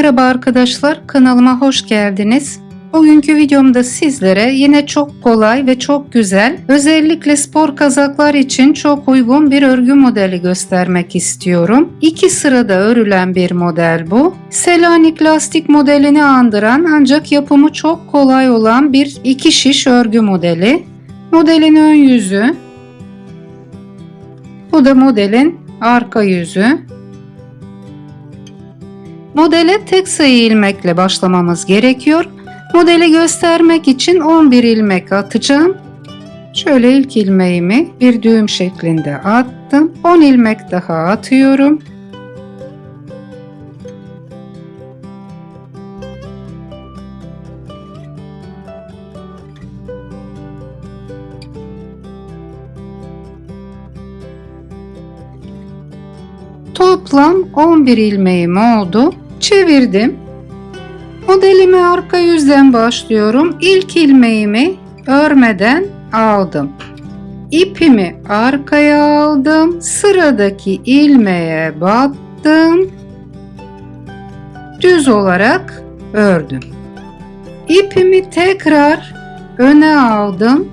Merhaba arkadaşlar, kanalıma hoş geldiniz. Bugünkü videomda sizlere yine çok kolay ve çok güzel, özellikle spor kazaklar için çok uygun bir örgü modeli göstermek istiyorum. İki sırada örülen bir model bu. Selanik lastik modelini andıran ancak yapımı çok kolay olan bir iki şiş örgü modeli. Modelin ön yüzü. Bu da modelin arka yüzü. Modele tek sayı ilmekle başlamamız gerekiyor. Modeli göstermek için 11 ilmek atacağım. Şöyle ilk ilmeğimi bir düğüm şeklinde attım. 10 ilmek daha atıyorum. Toplam 11 ilmeğim oldu. Çevirdim. Modelimi arka yüzden başlıyorum. İlk ilmeğimi örmeden aldım. İpimi arkaya aldım. Sıradaki ilmeğe battım. Düz olarak ördüm. İpimi tekrar öne aldım.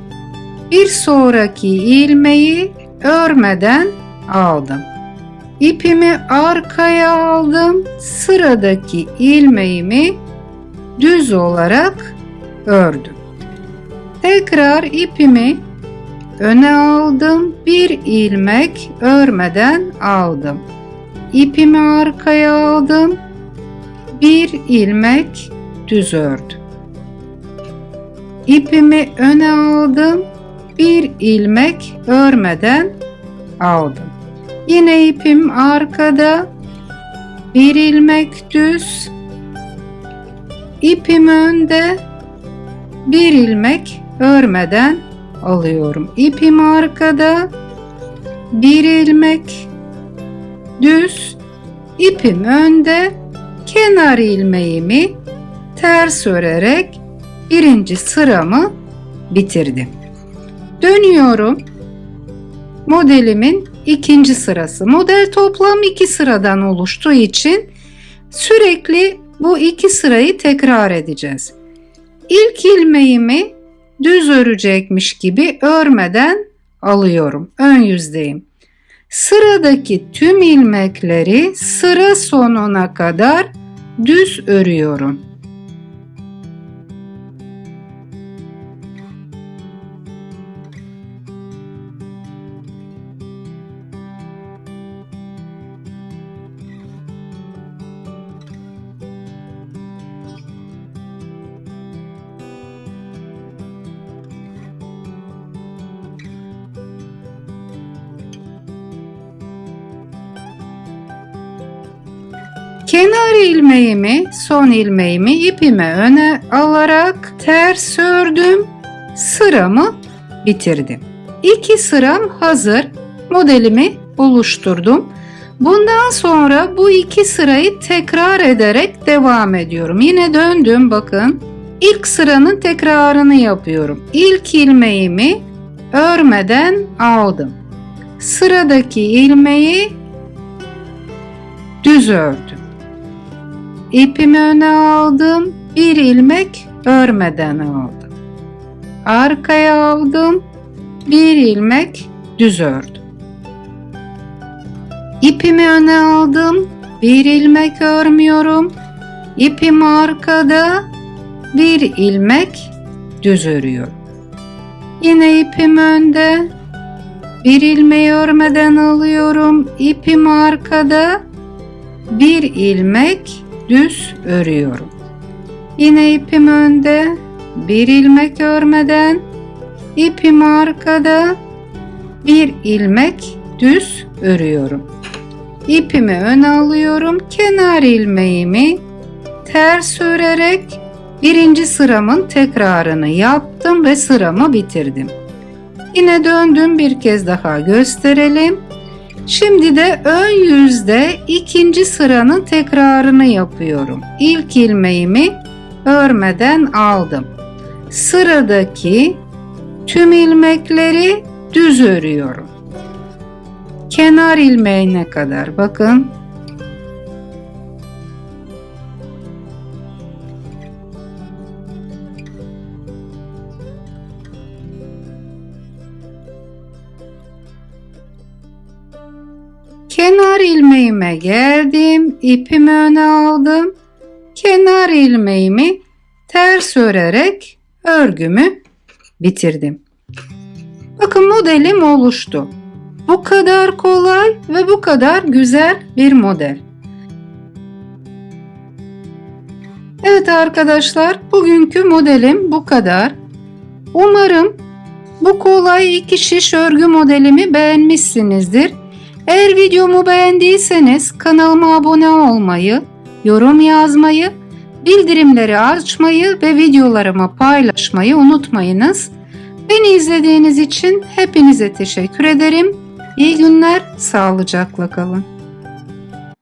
Bir sonraki ilmeği örmeden aldım. İpimi arkaya aldım. Sıradaki ilmeğimi düz olarak ördüm. Tekrar ipimi öne aldım. Bir ilmek örmeden aldım. İpimi arkaya aldım. Bir ilmek düz ördüm. İpimi öne aldım. Bir ilmek örmeden aldım. Yine ipim arkada. Bir ilmek düz. İpim önde. Bir ilmek örmeden alıyorum. İpim arkada. Bir ilmek düz. İpim önde. Kenar ilmeğimi ters örerek birinci sıramı bitirdim. Dönüyorum. Modelimin ikinci sırası. Model toplam iki sıradan oluştuğu için sürekli bu iki sırayı tekrar edeceğiz. İlk ilmeğimi düz örecekmiş gibi örmeden alıyorum. Ön yüzdeyim. Sıradaki tüm ilmekleri sıra sonuna kadar düz örüyorum. Kenar ilmeğimi, son ilmeğimi ipime öne alarak ters ördüm. Sıramı bitirdim. İki sıram hazır. Modelimi oluşturdum. Bundan sonra bu iki sırayı tekrar ederek devam ediyorum. Yine döndüm bakın. İlk sıranın tekrarını yapıyorum. İlk ilmeğimi örmeden aldım. Sıradaki ilmeği düz ördüm. İpimi öne aldım. Bir ilmek örmeden aldım. Arkaya aldım. Bir ilmek düz ördüm. İpimi öne aldım. Bir ilmek örmüyorum. İpim arkada. Bir ilmek düz örüyorum. Yine ipim önde. Bir ilmeği örmeden alıyorum. İpim arkada. Bir ilmek düz örüyorum. Yine ipim önde, bir ilmek örmeden, ipim arkada, bir ilmek düz örüyorum. İpimi öne alıyorum, kenar ilmeğimi ters örerek birinci sıramın tekrarını yaptım ve sıramı bitirdim. Yine döndüm bir kez daha gösterelim. Şimdi de ön yüzde ikinci sıranın tekrarını yapıyorum. İlk ilmeğimi örmeden aldım. Sıradaki tüm ilmekleri düz örüyorum. Kenar ilmeğine kadar bakın. İlmeğime geldim, ipimi öne aldım. Kenar ilmeğimi ters örerek örgümü bitirdim. Bakın modelim oluştu. Bu kadar kolay ve bu kadar güzel bir model. Evet arkadaşlar, bugünkü modelim bu kadar. Umarım bu kolay iki şiş örgü modelimi beğenmişsinizdir. Eğer videomu beğendiyseniz kanalıma abone olmayı, yorum yazmayı, bildirimleri açmayı ve videolarımı paylaşmayı unutmayınız. Beni izlediğiniz için hepinize teşekkür ederim. İyi günler, sağlıcakla kalın.